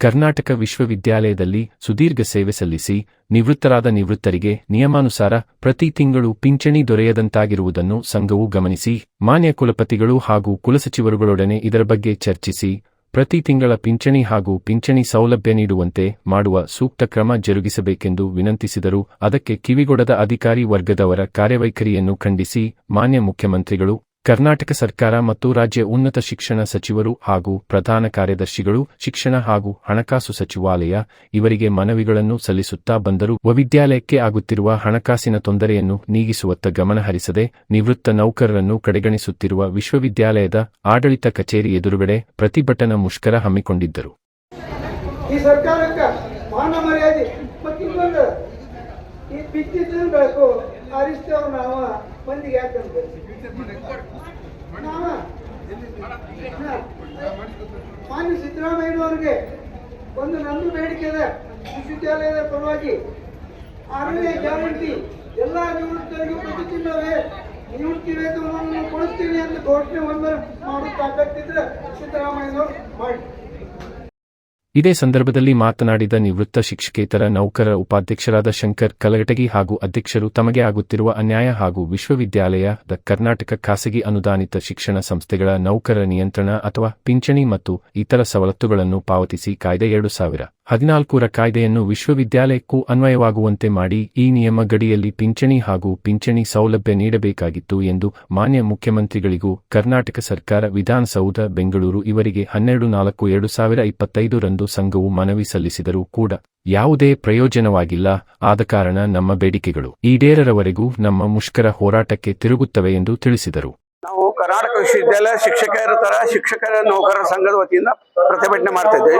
ಕರ್ನಾಟಕ ವಿಶ್ವವಿದ್ಯಾಲಯದಲ್ಲಿ ಸುದೀರ್ಘ ಸೇವೆ ಸಲ್ಲಿಸಿ, ನಿವೃತ್ತರಾದ ನಿವೃತ್ತರಿಗೆ ನಿಯಮಾನುಸಾರ ಪ್ರತಿ ತಿಂಗಳು ಪಿಂಚಣಿ ದೊರೆಯದಂತಾಗಿರುವುದನ್ನು ಸಂಘವು ಗಮನಿಸಿ, ಮಾನ್ಯ ಕುಲಪತಿಗಳು ಹಾಗೂ ಕುಲಸಚಿವರುಗಳೊಡನೆ ಇದರ ಬಗ್ಗೆ ಚರ್ಚಿಸಿ, ಪ್ರತಿ ತಿಂಗಳ ಪಿಂಚಣಿ ಹಾಗೂ ಪಿಂಚಣಿ ಸೌಲಭ್ಯ ನೀಡುವಂತೆ ಮಾಡುವ ಸೂಕ್ತ ಕ್ರಮ ಜರುಗಿಸಬೇಕೆಂದು ವಿನಂತಿಸಿದರು. ಅದಕ್ಕೆ ಕಿವಿಗೊಡದ ಅಧಿಕಾರಿ ವರ್ಗದವರ ಕಾರ್ಯವೈಖರಿಯನ್ನು ಖಂಡಿಸಿ, ಮಾನ್ಯ ಮುಖ್ಯಮಂತ್ರಿಗಳು ಕರ್ನಾಟಕ ಸರ್ಕಾರ ಮತ್ತು ರಾಜ್ಯ ಉನ್ನತ ಶಿಕ್ಷಣ ಸಚಿವರು ಹಾಗೂ ಪ್ರಧಾನ ಕಾರ್ಯದರ್ಶಿಗಳು, ಶಿಕ್ಷಣ ಹಾಗೂ ಹಣಕಾಸು ಸಚಿವಾಲಯ ಇವರಿಗೆ ಮನವಿಗಳನ್ನು ಸಲ್ಲಿಸುತ್ತಾ ಬಂದರೂ ವಿದ್ಯಾಲಯಕ್ಕೆ ಆಗುತ್ತಿರುವ ಹಣಕಾಸಿನ ತೊಂದರೆಯನ್ನು ನೀಗಿಸುವತ್ತ ಗಮನಹರಿಸದೆ ನಿವೃತ್ತ ನೌಕರರನ್ನು ಕಡೆಗಣಿಸುತ್ತಿರುವ ವಿಶ್ವವಿದ್ಯಾಲಯದ ಆಡಳಿತ ಕಚೇರಿ ಎದುರುಗಡೆ ಪ್ರತಿಭಟನಾ ಮುಷ್ಕರ ಹಮ್ಮಿಕೊಂಡಿದ್ದರು. ಈ ಮಂದಿಗೆ ಯಾಕಂದ್ರೆ ಮಾನ್ಯ ಸಿದ್ದರಾಮಯ್ಯನವ್ರಿಗೆ ಒಂದು ನಂದು ಬೇಡಿಕೆ ಇದೆ. ವಿಶ್ವವಿದ್ಯಾಲಯದ ಪರವಾಗಿ ಆರನೇ ಗ್ಯಾರಂಟಿ ಎಲ್ಲ ನಿವೃತ್ತರಿಗೂ ಪ್ರತಿ ತಿಂಗಳೇ ನಿವೃತ್ತಿ ವೇತನವನ್ನು ಕೊಡಿಸ್ತೀನಿ ಅಂತ ಘೋಷಣೆ ಒಂದು ಮಾಡುತ್ತಾ ಸಿದ್ದರಾಮಯ್ಯನವ್ರು ಮಾಡಿ. ಇದೇ ಸಂದರ್ಭದಲ್ಲಿ ಮಾತನಾಡಿದ ನಿವೃತ್ತ ಶಿಕ್ಷಕೇತರ ನೌಕರರ ಉಪಾಧ್ಯಕ್ಷರಾದ ಶಂಕರ್ ಕಲಗಟಗಿ ಹಾಗೂ ಅಧ್ಯಕ್ಷರು ತಮಗೆ ಆಗುತ್ತಿರುವ ಅನ್ಯಾಯ ಹಾಗೂ ವಿಶ್ವವಿದ್ಯಾಲಯದ ಕರ್ನಾಟಕ ಖಾಸಗಿ ಅನುದಾನಿತ ಶಿಕ್ಷಣ ಸಂಸ್ಥೆಗಳ ನೌಕರರ ನಿಯಂತ್ರಣ ಅಥವಾ ಪಿಂಚಣಿ ಮತ್ತು ಇತರ ಸವಲತ್ತುಗಳನ್ನು ಪಾವತಿಸಿ ಕಾಯ್ದೆ ಎರಡು ಸಾವಿರ ಹದಿನಾಲ್ಕರ ಕಾಯ್ದೆಯನ್ನು ವಿಶ್ವವಿದ್ಯಾಲಯಕ್ಕೂ ಅನ್ವಯವಾಗುವಂತೆ ಮಾಡಿ ಈ ನಿಯಮ ಗಡಿಯಲ್ಲಿ ಪಿಂಚಣಿ ಹಾಗೂ ಪಿಂಚಣಿ ಸೌಲಭ್ಯ ನೀಡಬೇಕಾಗಿತ್ತು ಎಂದು ಮಾನ್ಯ ಮುಖ್ಯಮಂತ್ರಿಗಳಿಗೂ ಕರ್ನಾಟಕ ಸರ್ಕಾರ ವಿಧಾನಸೌಧ, ಬೆಂಗಳೂರು ಇವರಿಗೆ ಹನ್ನೆರಡು ನಾಲ್ಕು ಎರಡು ಸಾವಿರ ಇಪ್ಪತ್ತೈದರಂದು ಸಂಘವು ಮನವಿ ಸಲ್ಲಿಸಿದರೂ ಕೂಡ ಯಾವುದೇ ಪ್ರಯೋಜನವಾಗಿಲ್ಲ. ಆದ ಕಾರಣ ನಮ್ಮ ಬೇಡಿಕೆಗಳು ಈಡೇರರವರೆಗೂ ನಮ್ಮ ಮುಷ್ಕರ ಹೋರಾಟಕ್ಕೆ ತಿರುಗುತ್ತವೆ ಎಂದು ತಿಳಿಸಿದರು. ನಾವು ಕರ್ನಾಟಕ ವಿಶ್ವವಿದ್ಯಾಲಯ ಶಿಕ್ಷಕರ ತರ ಶಿಕ್ಷಕರ ನೌಕರರ ಸಂಘದ ವತಿಯಿಂದ ಪ್ರತಿಭಟನೆ ಮಾಡ್ತಾ ಇದ್ವಿ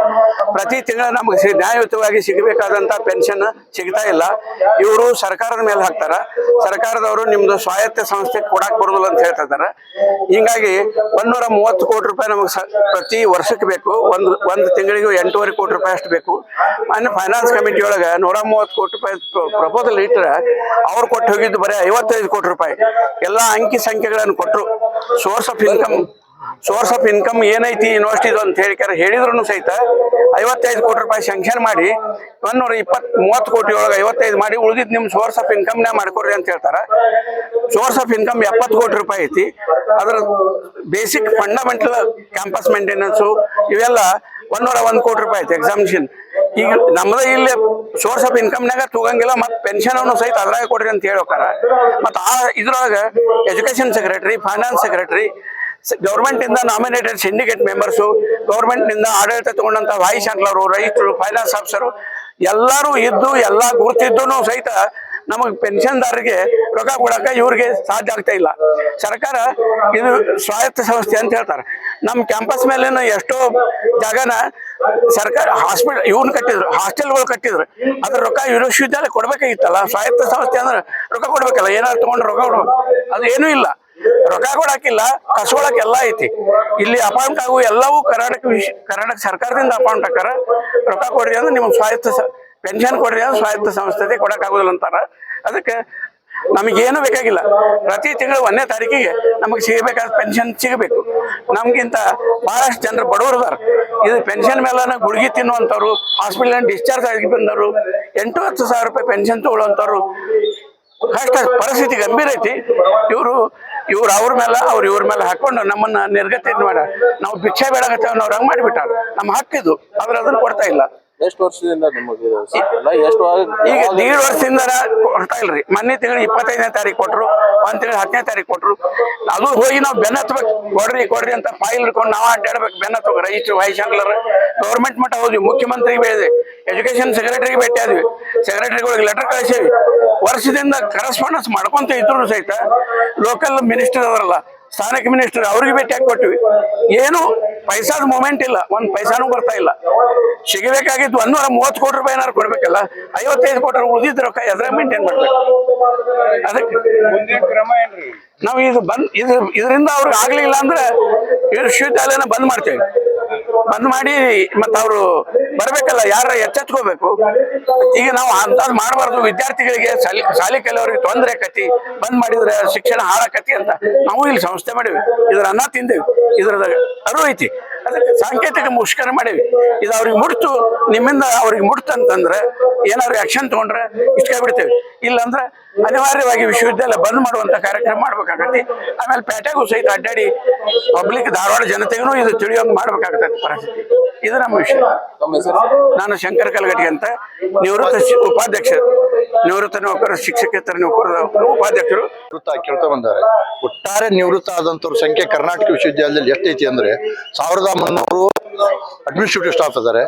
ಪ್ರತಿ ತಿಂಗಳು ನಮಗೆ ನ್ಯಾಯಯುತವಾಗಿ ಸಿಗಬೇಕಾದಂತ ಪೆನ್ಷನ್ ಸಿಗ್ತಾ ಇಲ್ಲ. ಇವರು ಸರ್ಕಾರದ ಮೇಲೆ ಹಾಕ್ತಾರ. ಸರ್ಕಾರದವರು ನಿಮ್ದು ಸ್ವಾಯತ್ತ ಸಂಸ್ಥೆ ಕೊಡಾಕ್ ಬರೋದಿಲ್ಲ ಅಂತ ಹೇಳ್ತಾ ಹೀಗಾಗಿ ಹಿಂಗಾಗಿ ಒಂದೂರ ಮೂವತ್ತು ಕೋಟಿ ರೂಪಾಯಿ ನಮಗೆ ಪ್ರತಿ ವರ್ಷಕ್ಕೆ ಬೇಕು. ಒಂದು ಒಂದು ತಿಂಗಳಿಗೂ ಎಂಟೂವರೆ ಕೋಟಿ ರೂಪಾಯಿ ಅಷ್ಟು ಬೇಕು. ಮೊನ್ನೆ ಫೈನಾನ್ಸ್ ಕಮಿಟಿ ಒಳಗೆ ನೂರ ಮೂವತ್ತು ಕೋಟಿ ರೂಪಾಯಿ ಪ್ರಪೋಸಲ್ ಇಟ್ಟರೆ ಅವ್ರು ಕೊಟ್ಟು ಹೋಗಿದ್ದು ಬರೀ ಐವತ್ತೈದು ಕೋಟಿ ರೂಪಾಯಿ. ಎಲ್ಲ ಅಂಕಿ ಸಂಖ್ಯೆಗಳನ್ನು ಕೊಟ್ಟರು source of income source of income ಏನೈತಿ ಯೂನಿವರ್ಸಿಟಿದು ಅಂತ ಹೇಳಿಕಾರ ಹೇಳಿದ್ರು ಸಹಿತ ಐವತ್ತೈದು ಕೋಟಿ ರೂಪಾಯಿ ಸ್ಯಾಂಕ್ಷನ್ ಮಾಡಿ ಒಂದೂರ ಇಪ್ಪತ್ ಮೂವತ್ತು ಕೋಟಿ ಒಳಗೆ ಐವತ್ತೈದು ಮಾಡಿ ಉಳಿದಿದ್ದು ನಿಮ್ಮ ಸೋರ್ಸ್ ಆಫ್ ಇನ್ಕಮ್ನೇ ಮಾಡ್ಕೊಡ್ರಿ ಅಂತ ಹೇಳ್ತಾರೆ. ಸೋರ್ಸ್ ಆಫ್ ಇನ್ಕಮ್ ಎಪ್ಪತ್ತು ಕೋಟಿ ರೂಪಾಯಿ ಐತಿ. ಅದರ ಬೇಸಿಕ್ ಫಂಡಮೆಂಟಲ್ ಕ್ಯಾಂಪಸ್ ಮೇಂಟೆನೆನ್ಸು ಇವೆಲ್ಲ ಒಂದೂರ ಒಂದು ಕೋಟಿ ರೂಪಾಯಿ ಐತಿ ಎಕ್ಸಾಮಿಷನ್ ಈಗ ನಮ್ಮದ ಇಲ್ಲಿ ಸೋರ್ಸ್ ಆಫ್ ಇನ್ಕಮ್ನಾಗ ತಗೋಂಗಿಲ್ಲ, ಮತ್ತು ಪೆನ್ಷನ್ ಅವನು ಸಹಿತ ಅದ್ರಾಗ ಕೊಡ್ರಿ ಅಂತ ಹೇಳೋಕಾರ ಮತ್ತು ಆ ಇದ್ರೊಳಗೆ education secretary finance secretary government ಇಂದ ನಾಮಿನೇಟೆಡ್ ಸಿಂಡಿಕೇಟ್ ಮೆಂಬರ್ಸು ಗೌರ್ಮೆಂಟ್ನಿಂದ ಆಡಳಿತ ತಗೊಂಡಂತ ವಾಯ್ಸ್ ಚಾನ್ಸಲರು ರೈತರು ಫೈನಾನ್ಸ್ ಆಫೀಸರು ಎಲ್ಲರೂ ಇದ್ದು, ಎಲ್ಲ ಗುರ್ತಿದ್ದು ಸಹಿತ ನಮಗೆ ಪೆನ್ಷನ್ದಾರರಿಗೆ ರೊಕ್ಕ ಕೊಡಕ ಇವ್ರಿಗೆ ಸಾಧ್ಯ ಆಗ್ತಾ ಇಲ್ಲ. ಸರ್ಕಾರ ಇದು ಸ್ವಾಯತ್ತ ಸಂಸ್ಥೆ ಅಂತ ಹೇಳ್ತಾರೆ. ನಮ್ಮ ಕ್ಯಾಂಪಸ್ ಮೇಲೇನು ಎಷ್ಟೋ ಜಾಗನ ಸರ್ಕಾರ ಹಾಸ್ಪಿಟಲ್ ಇವ್ನ ಕಟ್ಟಿದ್ರು ಹಾಸ್ಟೆಲ್ಗಳು ಕಟ್ಟಿದ್ರು. ಅದ್ರ ರೊಕ್ಕ ವಿಶ್ವವಿದ್ಯಾಲಯ ಕೊಡ್ಬೇಕಾಗಿತ್ತಲ್ಲ, ಸ್ವಾಯತ್ತ ಸಂಸ್ಥೆ ಅಂದ್ರೆ ರೊಕ್ಕ ಕೊಡ್ಬೇಕಲ್ಲ, ಏನಾದ್ರು ತಗೊಂಡು ರೊಕ್ಕ ಕೊಡ್ಬೇಕು ಅದು ಏನೂ ಇಲ್ಲ. ರೊಕ್ಕ ಕೊಡಾಕಿಲ್ಲ ಕಸ್ಕೊಳಕ್ ಎಲ್ಲ ಐತಿ. ಇಲ್ಲಿ ಅಪಾಯಿಂಟ್ ಆಗು ಎಲ್ಲವೂ ಕರ್ನಾಟಕ ಕರ್ನಾಟಕ ಸರ್ಕಾರದಿಂದ ಅಪಾಯಿಂಟ್ ಹಾಕಾರ ರೊಕ್ಕ ಕೊಡ್ರಿ ಅಂದ್ರೆ ನಿಮ್ಗೆ ಸ್ವಾಯತ್ತ ಪೆನ್ಷನ್ ಕೊಡ್ರಿ ಅಂದ್ರೆ ಸ್ವಾಯತ್ತ ಸಂಸ್ಥೆ ಕೊಡಕ್ ಆಗುದಿಲ್ಲ ಅಂತಾರ. ಅದಕ್ಕೆ ನಮಗೇನು ಬೇಕಾಗಿಲ್ಲ. ಪ್ರತಿ ತಿಂಗಳು ಒಂದನೇ ತಾರೀಕಿಗೆ ನಮಗೆ ಸಿಗಬೇಕಾದ ಪೆನ್ಷನ್ ಸಿಗಬೇಕು. ನಮ್ಗಿಂತ ಬಹಳಷ್ಟು ಜನರು ಬಡವರು ಅದಾರ. ಇದು ಪೆನ್ಷನ್ ಮೇಲೆ ಗುಡುಗಿ ತಿನ್ನುವಂಥವ್ರು, ಹಾಸ್ಪಿಟಲ್ ಡಿಸ್ಚಾರ್ಜ್ ಆಗಿ ಬಂದವರು, ಎಂಟು ಹತ್ತು ಸಾವಿರ ರೂಪಾಯಿ ಪೆನ್ಷನ್ ತಗೊಳ್ಳುವಂಥವ್ರು ಕಷ್ಟ ಪರಿಸ್ಥಿತಿ ಗಂಭೀರ ಐತಿ. ಇವರು ಇವ್ರು ಅವ್ರ ಮೇಲೆ, ಅವ್ರು ಇವ್ರ ಮೇಲೆ ಹಾಕೊಂಡು ನಮ್ಮನ್ನ ನಿರ್ಗತಿ ಮಾಡ. ನಾವು ಭಿಕ್ಷೆ ಬೇಡಾಗತ್ತೇವೆ ನಾವು ಹಂಗ್ ಮಾಡಿಬಿಟ್ಟಾರ. ನಮ್ಮ ಹಕ್ಕಿದು. ಆದ್ರೆ ಅದನ್ನ ಕೊಡ್ತಾ ಇಲ್ಲ. ಎಷ್ಟು ವರ್ಷದಿಂದ ನಿಮಗೆ ಸಿಕ್ಕಿಲ್ಲ? ಎಷ್ಟು ಈಗ ದೀಡ್ ವರ್ಷದಿಂದ ಕೊಡ್ತಾ ಇಲ್ರಿ. ಮೊನ್ನೆ ತಿಂಗಳು ಇಪ್ಪತ್ತೈದನೇ ತಾರೀಕು ಕೊಟ್ರು ಒಂದ್ ತಿಂಗಳು ಹತ್ತನೇ ತಾರೀಕು ಕೊಟ್ರು. ಅದು ಹೋಗಿ ನಾವು ಬೆನ್ನ ಹತ್ಬೇಕು. ಕೊಡ್ರಿ ಕೊಡ್ರಿ ಅಂತ ಫೈಲ್ ಇಟ್ಕೊಂಡು ನಾವು ಅಡ್ಡಾಡ್ಬೇಕು ಬೆನ್ನ ಹತ್ಬೇಕು. ರೈತರು ವೈಸ್ ಚಾನ್ಸಲರ್ ಗೌರ್ಮೆಂಟ್ ಮಟ್ಟ ಹೋದ್ವಿ ಮುಖ್ಯಮಂತ್ರಿಗೆ ಬೇಡಿದೆ ಎಜುಕೇಶನ್ ಸೆಕ್ರೆಟರಿಗೆ ಭೇಟಿ ಆದ್ವಿ. ಸೆಕ್ರೆಟರಿಗಳಿಗೆ ಲೆಟರ್ ಕಳಿಸೇವಿ. ವರ್ಷದಿಂದ ಕರೆಸ್ಪಾಂಡೆನ್ಸ್ ಮಾಡ್ಕೊಂತ ಇದ್ರು ಸಹಿತ ಲೋಕಲ್ ಮಿನಿಸ್ಟರ್ ಅವರಲ್ಲ ಸ್ಥಾನಿಕ ಮಿನಿಸ್ಟರ್ ಅವ್ರಿಗೆ ಭೇಟಿ ಹಾಕಿ ಕೊಟ್ಟಿವಿ ಏನು ಪೈಸಾದ ಮೂಮೆಂಟ್ ಇಲ್ಲ ಒಂದ್ ಪೈಸಾನು ಬರ್ತಾ ಇಲ್ಲ. ಸಿಗಬೇಕಾಗಿದ್ದು ಒಂದೂರ ಮೂವತ್ತು ಕೋಟಿ ರೂಪಾಯಿ ಏನಾರು ಕೊಡ್ಬೇಕಲ್ಲ ಐವತ್ತೈದು ಕೋಟಿ ಉಳಿದಿದ್ದ ರೊಕ್ಕ ಎದ್ರ ಮೇಂಟೈನ್ ಮಾಡ್ಬೇಕು. ಅದಕ್ಕೆ ನಾವು ಇದು ಬಂದ್ ಇದು ಇದರಿಂದ ಅವ್ರಿಗೆ ಆಗ್ಲಿಲ್ಲ ಅಂದ್ರೆ ವಿಶ್ವವಿದ್ಯಾಲಯನ ಬಂದ್ ಮಾಡ್ತೇವೆ. ಬಂದ್ ಮಾಡಿ ಮತ್ತ ಅವರು ಬರ್ಬೇಕಲ್ಲ ಯಾರ ಎಚ್ಚೆತ್ಕೋಬೇಕು? ಈಗ ನಾವು ಅಂತದ್ ಮಾಡಬಾರ್ದು. ವಿದ್ಯಾರ್ಥಿಗಳಿಗೆ ಶಾಲಿ ಕೆಲವರಿಗೆ ತೊಂದರೆ ಕತಿ ಬಂದ್ ಮಾಡಿದ್ರೆ ಶಿಕ್ಷಣ ಹಾಳಾಕತಿ ಅಂತ ನಾವು ಇಲ್ಲಿ ಸಂಸ್ಥೆ ಮಾಡಿವಿ. ಇದ್ರ ಅನ್ನ ತಿಂದೇವಿ. ಇದ್ರದ ಅರು ಐತಿ. ಅದಕ್ಕೆ ಸಾಂಕೇತಿಕ ಮುಷ್ಕರ ಮಾಡಿವಿ. ಇದು ಅವ್ರಿಗೆ ಮುಡ್ತು, ನಿಮ್ಮಿಂದ ಅವ್ರಿಗೆ ಮುಡ್ತಂತಂದ್ರೆ ಏನಾದ್ರು ಆಕ್ಷನ್ ತಗೊಂಡ್ರೆ ಇಷ್ಟಕ ಬಿಡ್ತೇವೆ. ಇಲ್ಲಾಂದ್ರೆ ಅನಿವಾರ್ಯವಾಗಿ ವಿಶ್ವವಿದ್ಯಾಲಯ ಬಂದ್ ಮಾಡುವಂತ ಕಾರ್ಯಕ್ರಮ ಮಾಡ್ಬೇಕಾಗತ್ತೆ. ಆಮೇಲೆ ಪೇಟೆಗೂ ಸಹಿತ ಅಡ್ಡಾಡಿ ಪಬ್ಲಿಕ್ ಧಾರವಾಡ ಜನತೆಗೂ ಇದು ತಿಳಿಯೋಂಗ್ ಮಾಡ್ಬೇಕಾಗತ್ತೆ ಪರಿಸ್ಥಿತಿ. ಇದು ನಮ್ಮ ವಿಷಯ. ನಾನು ಶಂಕರ ಕಲ್ಗಟ್ಟಿ ಅಂತ ನಿವೃತ್ತ ಉಪಾಧ್ಯಕ್ಷ, ನಿವೃತ್ತ ನೌಕರ, ಶಿಕ್ಷಕೇತರ ನೌಕರ ಉಪಾಧ್ಯಕ್ಷರು. ಕೇಳ್ತಾ ಬಂದಾರೆ. ಒಟ್ಟಾರೆ ನಿವೃತ್ತ ಆದಂತವ್ರ ಸಂಖ್ಯೆ ಕರ್ನಾಟಕ ವಿಶ್ವವಿದ್ಯಾಲಯದಲ್ಲಿ ಎಷ್ಟೈತಿ ಅಂದ್ರೆ ಸಾವಿರದ ಮುನ್ನೂರು ಅಡ್ಮಿನಿಸ್ಟ್ರೇಟಿವ್ ಸ್ಟಾಫ್ ಇದ್ದಾರೆ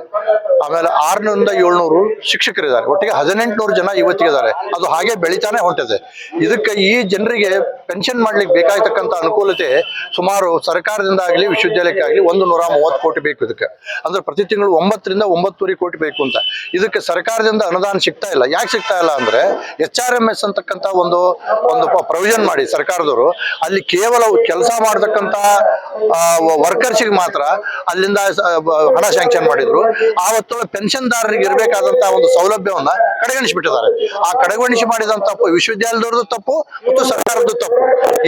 ಆಮೇಲೆ ಆರ್ನೂರಿಂದ ಏಳ್ನೂರು ಶಿಕ್ಷಕರಿದ್ದಾರೆ. ಒಟ್ಟಿಗೆ ಹದಿನೆಂಟುನೂರು ಜನ ಇವತ್ತಿಗಿದ್ದಾರೆ ಅದು ಹಾಗೆ ಬೆಳಿತಾನೆ ಹೊಂಟಿದೆ. ಇದಕ್ಕೆ ಈ ಜನರಿಗೆ ಪೆನ್ಷನ್ ಮಾಡ್ಲಿಕ್ಕೆ ಬೇಕಾಗ್ತಕ್ಕಂಥ ಅನುಕೂಲತೆ ಸುಮಾರು ಸರ್ಕಾರದಿಂದ ಆಗಲಿ, ವಿಶ್ವವಿದ್ಯಾಲಯಕ್ಕೆ ಆಗಲಿ ಒಂದು ನೂರ ಮೂವತ್ತು ಕೋಟಿ ಬೇಕು ಇದಕ್ಕೆ. ಅಂದ್ರೆ ಪ್ರತಿ ತಿಂಗಳು ಒಂಬತ್ತರಿಂದ ಒಂಬತ್ತುವರೆ ಕೋಟಿ ಬೇಕು ಅಂತ. ಇದಕ್ಕೆ ಸರ್ಕಾರದಿಂದ ಅನುದಾನ ಸಿಗ್ತಾ ಇಲ್ಲ. ಯಾಕೆ ಸಿಗ್ತಾ ಇಲ್ಲ ಅಂದ್ರೆ ಎಚ್ ಆರ್ ಎಂ ಎಸ್ ಅಂತಕ್ಕಂಥ ಒಂದು ಒಂದು ಪ್ರೊವಿಷನ್ ಮಾಡಿ ಸರ್ಕಾರದವರು, ಅಲ್ಲಿ ಕೇವಲ ಕೆಲಸ ಮಾಡತಕ್ಕಂಥ ವರ್ಕರ್ಸ್ಗೆ ಮಾತ್ರ ಅಲ್ಲಿಂದ ಹಣ ಸ್ಯಾಂಕ್ಷನ್ ಮಾಡಿದ್ರು. ಆವತ್ತು ಪೆನ್ಷನ್ದಾರರಿಗೆ ಇರಬೇಕಾದಂತಹ ಒಂದು ಸೌಲಭ್ಯವನ್ನ ಕಡೆಗಣಿಸಿಬಿಟ್ಟಿದ್ದಾರೆ. ಆ ಕಡೆಗಣಿಸಿ ಮಾಡಿದಂತ ತಪ್ಪು ವಿಶ್ವವಿದ್ಯಾಲಯದವ್ರದ್ದು ತಪ್ಪು ಮತ್ತು ಸರ್ಕಾರದ್ದು ತಪ್ಪು.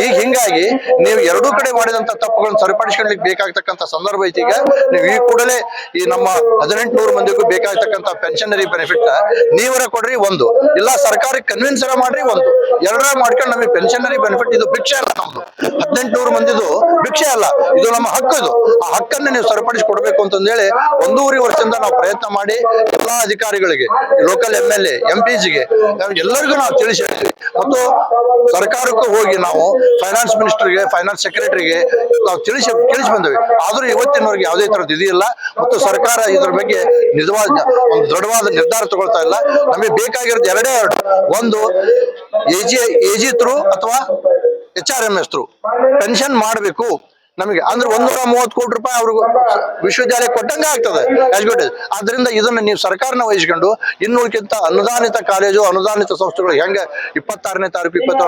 ಈಗ ಹಿಂಗಾಗಿ ನೀವು ಎರಡೂ ಕಡೆ ಮಾಡಿದಂತ ತಪ್ಪುಗಳನ್ನು ಸರಿಪಡಿಸ್ಕೊಳ್ಳಿಕ್ಕೆ ಬೇಕಾಗ್ತಕ್ಕಂಥ ಸಂದರ್ಭ ಐತಿ ಈಗ. ನೀವು ಈ ಕೂಡಲೇ ಈ ನಮ್ಮ ಹದಿನೆಂಟುನೂರು ಮಂದಿಗೂ ಬೇಕಾಗ್ತಕ್ಕಂಥ ಪೆನ್ಷನರಿ ಬೆನಿಫಿಟ್ ನೀವರ ಕೊಡ್ರಿ ಒಂದು. ಇಲ್ಲ ಸರ್ಕಾರಕ್ಕೆ ಕನ್ವಿನ್ಸರ ಮಾಡ್ರಿ ಒಂದು. ಎರಡರ ಮಾಡ್ಕೊಂಡು ನಮಗೆ ಪೆನ್ಷನರಿ ಬೆನಿಫಿಟ್ ಇದು ಭಿಕ್ಷೆ ಅಲ್ಲ ನಮ್ದು. ಹದಿನೆಂಟುನೂರು ಮಂದಿದು ಭಿಕ್ಷೆ ಅಲ್ಲ. ಇದು ನಮ್ಮ ಹಕ್ಕು ಇದು. ಆ ಹಕ್ಕನ್ನು ನೀವು ಸರಿಪಡಿಸಿ ಕೊಡಬೇಕು ಅಂತಂದೇಳಿ ಒಂದೂವರೆ ವರ್ಷದಿಂದ ನಾವು ಪ್ರಯತ್ನ ಮಾಡಿ ಎಲ್ಲಾ ಅಧಿಕಾರಿಗಳಿಗೆ local M A M P ಜಿಗೆ ಎಲ್ಲರಿಗೂ ನಾವು ತಿಳಿಸಿ ಮತ್ತು ಸರ್ಕಾರಕ್ಕೂ ಹೋಗಿ ನಾವು ಫೈನಾನ್ಸ್ ಮಿನಿಸ್ಟರ್ಗೆ ಫೈನಾನ್ಸ್ ಸೆಕ್ರೆಟರಿಗೆ ನಾವು ತಿಳಿಸಿ ತಿಳಿಸಿ ಬಂದ್ವಿ. ಆದ್ರೂ ಇವತ್ತಿನವರೆಗೆ ಯಾವುದೇ ತರದ್ದು ಇದಿಲ್ಲ ಮತ್ತು ಸರ್ಕಾರ ಇದ್ರ ಬಗ್ಗೆ ನಿಜವಾದ ಒಂದು ದೃಢವಾದ ನಿರ್ಧಾರ ತಗೊಳ್ತಾ ಇಲ್ಲ. ನಮಗೆ ಬೇಕಾಗಿರೋದು ಎರಡೇ ಎರಡು. ಒಂದು ಎಜಿ ಎಜಿ ಥ್ರೂ ಅಥವಾ H R M S through pension ಮಾಡಬೇಕು. ನಮಗೆ ಅಂದ್ರೆ ಒಂದೂರ ಮೂವತ್ತು ಕೋಟಿ ರೂಪಾಯಿ ಅವ್ರಿಗೆ ವಿಶ್ವವಿದ್ಯಾಲಯ ಕೊಟ್ಟಂಗೆ ಆಗ್ತದೆ ಎಜುಕೇಟೆಡ್ ಆದ್ರಿಂದ ಇದನ್ನ ನೀವು ಸರ್ಕಾರನ ವಹಿಸ್ಕೊಂಡು ಇನ್ನೂರ್ಕಿಂತ ಅನುದಾನಿತ ಕಾಲೇಜು ಅನುದಾನಿತ ಸಂಸ್ಥೆಗಳು ಹೆಂಗೆ ಇಪ್ಪತ್ತಾರನೇ ತಾರೀಕು ಇಪ್ಪತ್ತ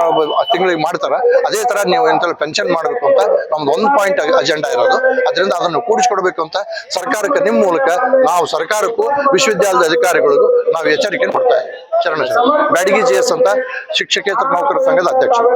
ತಿಂಗಳಿಗೆ ಮಾಡ್ತಾರ, ಅದೇ ತರ ನೀವು ಎಂತ ಪೆನ್ಷನ್ ಮಾಡಬೇಕು ಅಂತ ನಮ್ದು ಒಂದು ಪಾಯಿಂಟ್ ಅಜೆಂಡಾ ಇರೋದು. ಅದರಿಂದ ಅದನ್ನು ಕೂಡಿಸ್ಕೊಡ್ಬೇಕು ಅಂತ ಸರ್ಕಾರಕ್ಕೆ ನಿಮ್ಮ ಮೂಲಕ ನಾವು ಸರ್ಕಾರಕ್ಕೂ, ವಿಶ್ವವಿದ್ಯಾಲಯದ ಅಧಿಕಾರಿಗಳಿಗೂ ನಾವು ಎಚ್ಚರಿಕೆ ಕೊಡ್ತಾ ಇದ್ದೀವಿ. ಶರಣ ಬ್ಯಾಡಗಿ ಜಿ ಎಸ್ ಅಂತ ಶಿಕ್ಷಕೇತರ ನೌಕರ ಸಂಘದ ಅಧ್ಯಕ್ಷರು.